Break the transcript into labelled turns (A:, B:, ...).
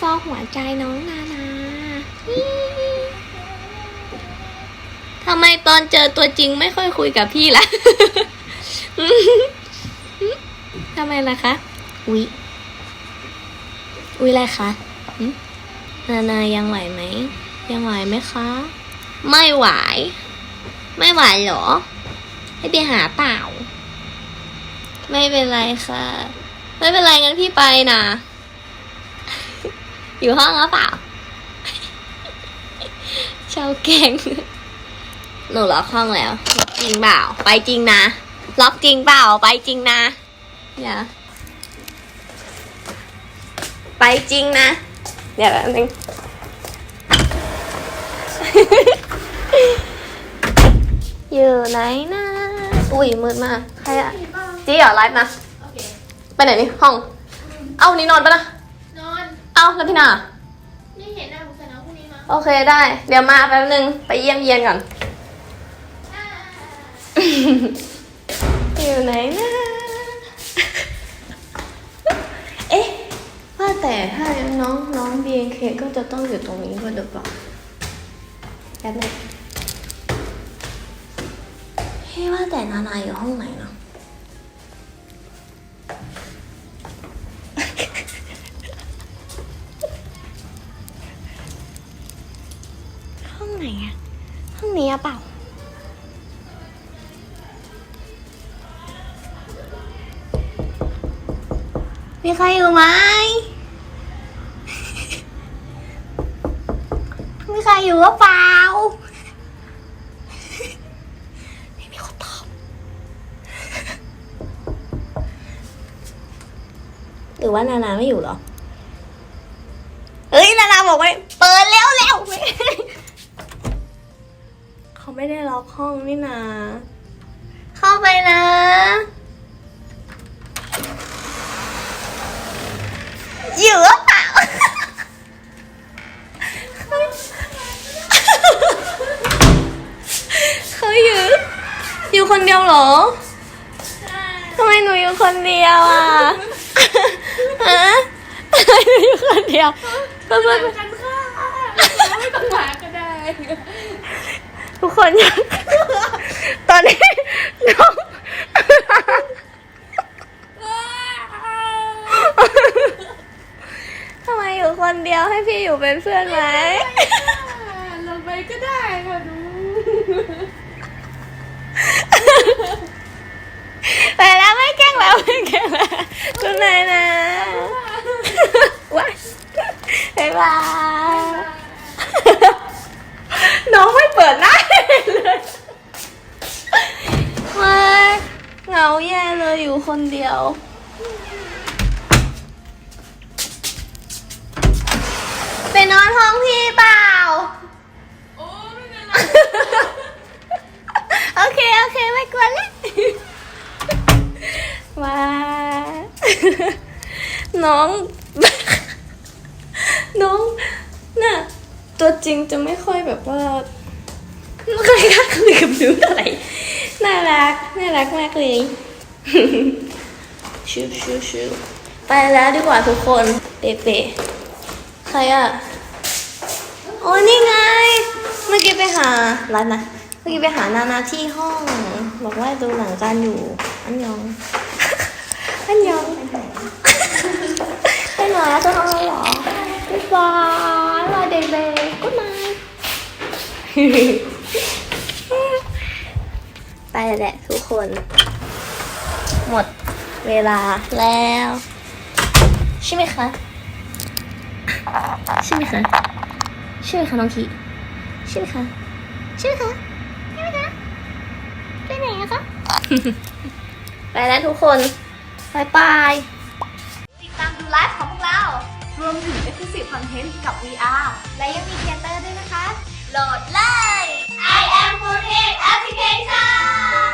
A: ฟองหัวใจน้องนานาทำไมตอนเจอตัวจริงไม่ค่อยคุยกับพี่ล่ะทำไมล่ะคะ อุ๊ย อุ๊ยอะไรคะนานายังไหวไหม ยังไหวไหมคะ ไม่ไหว ไม่ไหวเหรอ ให้ไปหาเปล่า ไม่เป็นไรค่ะ ไม่เป็นไรงั้นพี่ไปนะ อยู่ห้องหรือเปล่าเชาวแกงหนูล็อกห้องแล้วล็อกจริงเปล่า ไปจริงนะ ล็อกจริงเปล่า ไปจริงนะเดี๋ยวไปจริงนะ เดี๋ยวแป๊บนึงอยู่ไหนนะอุ้ยมืดมาก ใครอะจีเหรอไลฟ์นะ
B: โอเค
A: ไปไหนนี่ห้อง เอ้าวันนี้นอนปะนะ
B: นอน
A: เอ้าแล้วพี่นา
B: ไม่เห็นนะผมใส่น้องพรุ่งนี้มา
A: โอเคได้ เดี๋ยวมาแป๊บนึง ไปเยี่ยมเยียนก่อน
B: อ่า
A: อยู่ไหนนะ เอ๊ะ ว่าแต่ถ้าน้องน้อง BNK ก็จะต้องอยู่ตรงนี้ด้วยหรือเปล่าแป๊บนึงเฮ้ยว่าแต่นานาอยู่ห้องไหนเนาะ ไหนอะห้องนี้อะเปล่า มีใครอยู่ไหม มีใครอยู่หรือเปล่า ไม่มีคนตอบ หรือว่านานาไม่อยู่เหรอเฮ้ย นานาบอกไว้เปิดเร็วเร็ว เขา ไม่ได้ล็อกห้องนี่นา เข้าไปนะ อยู่หรือเปล่าเขาอยู่ อยู่คนเดียวเหรอทำไมหนูอยู่คนเดียวอะฮะทำไมหนูอยู่คนเดียวทำไม
B: กันค่ะไม่ต้องมาก็ได้
A: ทุกคนยังตอนนี้น้องทำไมอยู่คนเดียวให้พี่อยู่เป็นเพื่อนไหม
B: เราไปก็ได้ค่ะดู
A: ไปแล้วไม่แกล้งแล้วไม่แกล้งแล้วคุณนายนะว้ายบ๊ายบายน้องไม่เปิดหน้าเลยมาเหงาแย่เลยอยู่คนเดียว ไปนอนห้องพี่เปล่า
B: โอ้ไม่เป็นไร
A: โอเค โอเค ไม่กลัวแล้วมาน้อง น้องน่ะตัวจริงจะไม่ค่อยแบบว่าไม่ค่อยกล้าคุยกับหนูเท่าไหร่ น่ารัก น่ารักมากเลยชิวชิวชิวไปแล้วดีกว่าทุกคนเป๊ะเป๊ะใครอะ โอ้นี่ไง เมื่อกี้ไปหาร้านนะ เมื่อกี้ไปหานานาที่ห้อง บอกว่าดูหนังกันอยู่ อันยอง อันยองไปไหนอะจะนอนเหรอบ๊ายบายรอเด็กๆกุ๊ดไน ไปแหละทุกคน หมดเวลาแล้ว ใช่ไหมคะ ใช่ไหมคะใช่ไหมคะน้องทีใช่ไหมคะใช่ไหมคะใช่ไหมคะไปไหนอะคะไปแล้วทุกคนบายบายติดตามดูไลฟ์ของพวกเรา รวมถึง Exclusive Content กับ VR และยังมีเทเตอร์ด้วยนะคะ โหลดเลย Rocket Education!